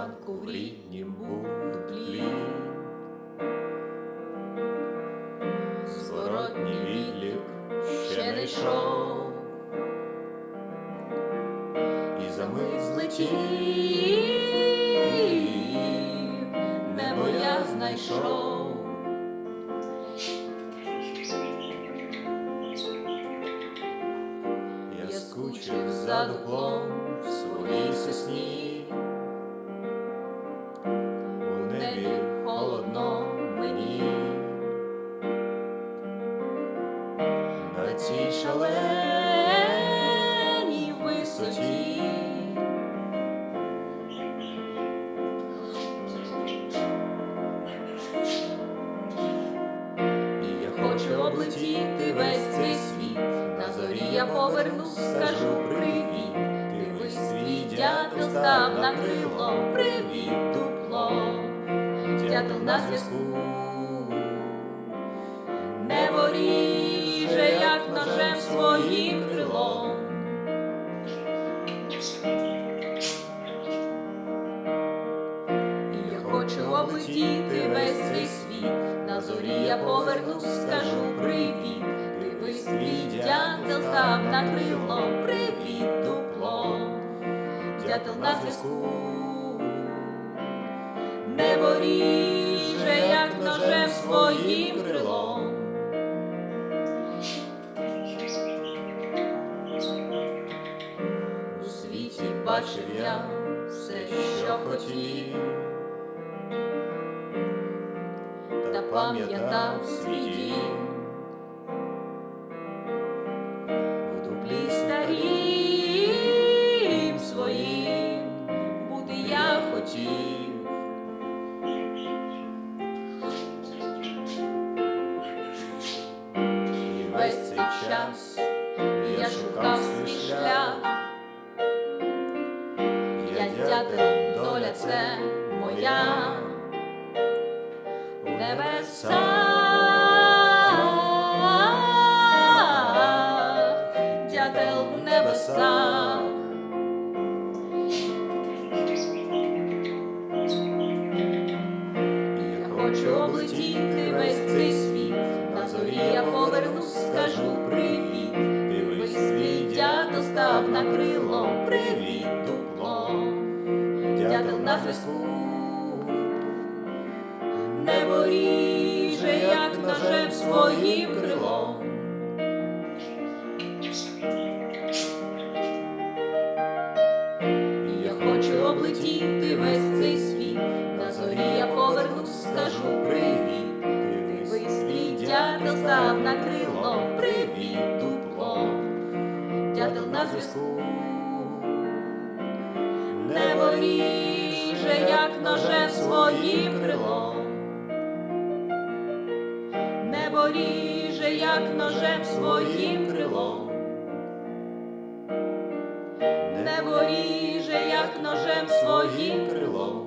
світанку в ріднім бутлі. Зворотній відлік ще не йшов, і за мить злетів, небо я знайшов. Я за дуплом в своїй сосні, небі холодно мені, на цій шаленій висоті. І я хочу облетіти весь цей світ. На зорі я повернусь, скажу на зв'язку. Небо ріже, як ножем своїм крилом. Я хочу облетіти весь цей світ. На зорі я повернусь, скажу привіт. Дивись, свій дятел став на крило, привіт, дупло. Дятел на зв'язку. Як ножем своїм крилом. У світі бачив я все, що хотів, та пам'ятав свій дім. В дуплі старім своїм бути я хотів. Час я шукав свій шлях. Я дятел, доля це моя. у привіт, дупло. Дятел на зв'язку. Небо ріже, як ножем своїм крилом. Я хочу облетіти весь цей світ. На зорі я повернусь, скажу привіт. Дивись, свій дятел став на крило, привіт, дупло. Дятел на зв'язку. Небо ріже, як ножем своїм крилом. Небо ріже, як ножем своїм крилом. Небо ріже, як ножем своїм крилом.